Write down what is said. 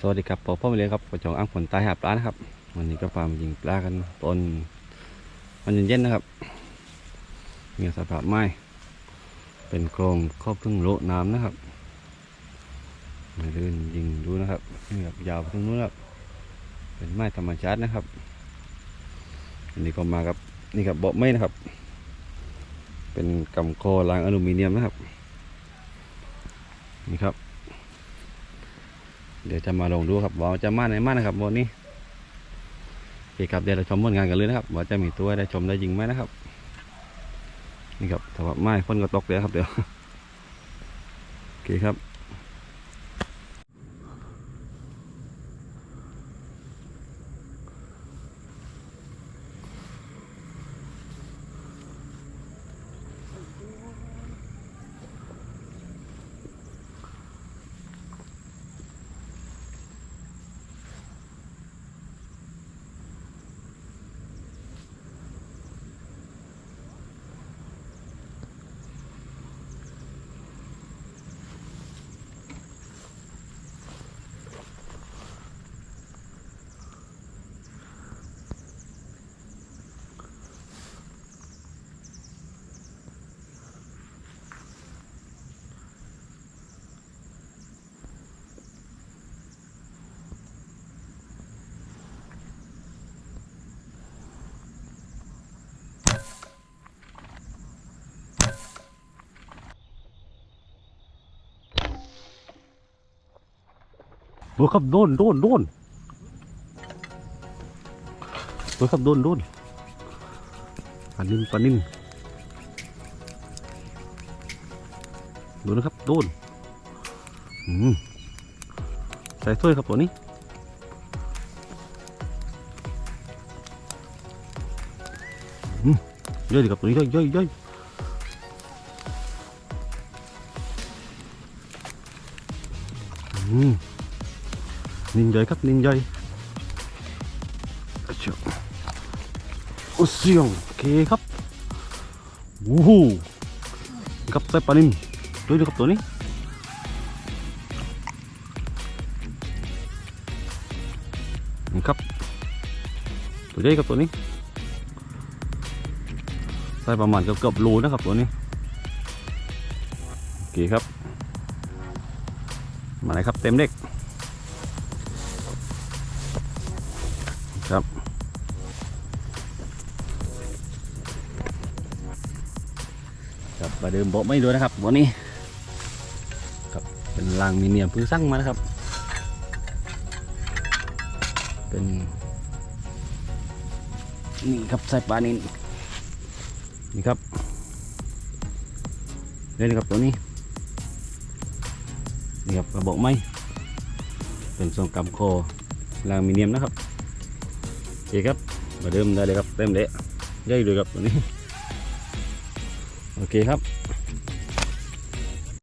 สวัสดีครับผมพ่อมาเลี้ยงครับกระจองอ่างฝนใตายหาปลานะครับ วันนี้ก็พามยิงปลากันตอนมันเย็นๆนะครับมีสภาพไม้เป็นโครงครอบครึ่งโลน้ำนะครับมาเดินยิงดูนะครับนี่ครับยาวไปตรงนู้นครับเป็นไม้ธรรมชาตินะครับอันนี้ก็มากับนี่ครับเบาะไม้นะครับ เป็นกำโครางอลูมิเนียมนะครับนี่ครับ เดี๋ยวจะมาลงดูครับว่าจะมาไหนมานะครับวันนี้โอเคครับเดี๋ยวเราชมผลงานกันเลยนะครับว่าจะมีตัวได้ชมได้ยิงไหมนะครับ นี่ครับถ้าว่าไม่คนก็ตกเดี๋ยวครับเดี๋ยวโอเคครับ ดูครับโดนโดนโดนดูครับโดนโดนปลานินปลานินดูนะครับโดนอืมใส่ถ้วยครับตัวนี้อืมเยอะดีครับตัวนี้เยอะเยอะเยอะอืม นินใหญ่ครับนินใหญ่อะเจ้าโอ้เสียงโอเคครับวู้ฮู้ครับใส่ปลานินด้วยดูครับตัวนี้นี่ครับตัวใหญ่ครับตัวนี้ใส่ประมาณเกือบเกือบโลนะครับตัวนี้โอเคครับมาเลยครับเต็มเล็ก ครับ ครับประเดิมบไม่ดูนะครับวันนี้ครับเป็นรางมีเนียมพิ่งสร้างมานะครับ เป็นนี่ครับสายปลานินนี่ครับเล่นครับตัวนี้นี่ครับกระบอกไม้เป็นทรงกำโครางมีเนียมนะครับ เคครับมาเดิมได้เลยครับเต็มเละใหญ่เลยครับตัวนี้โอเคครับ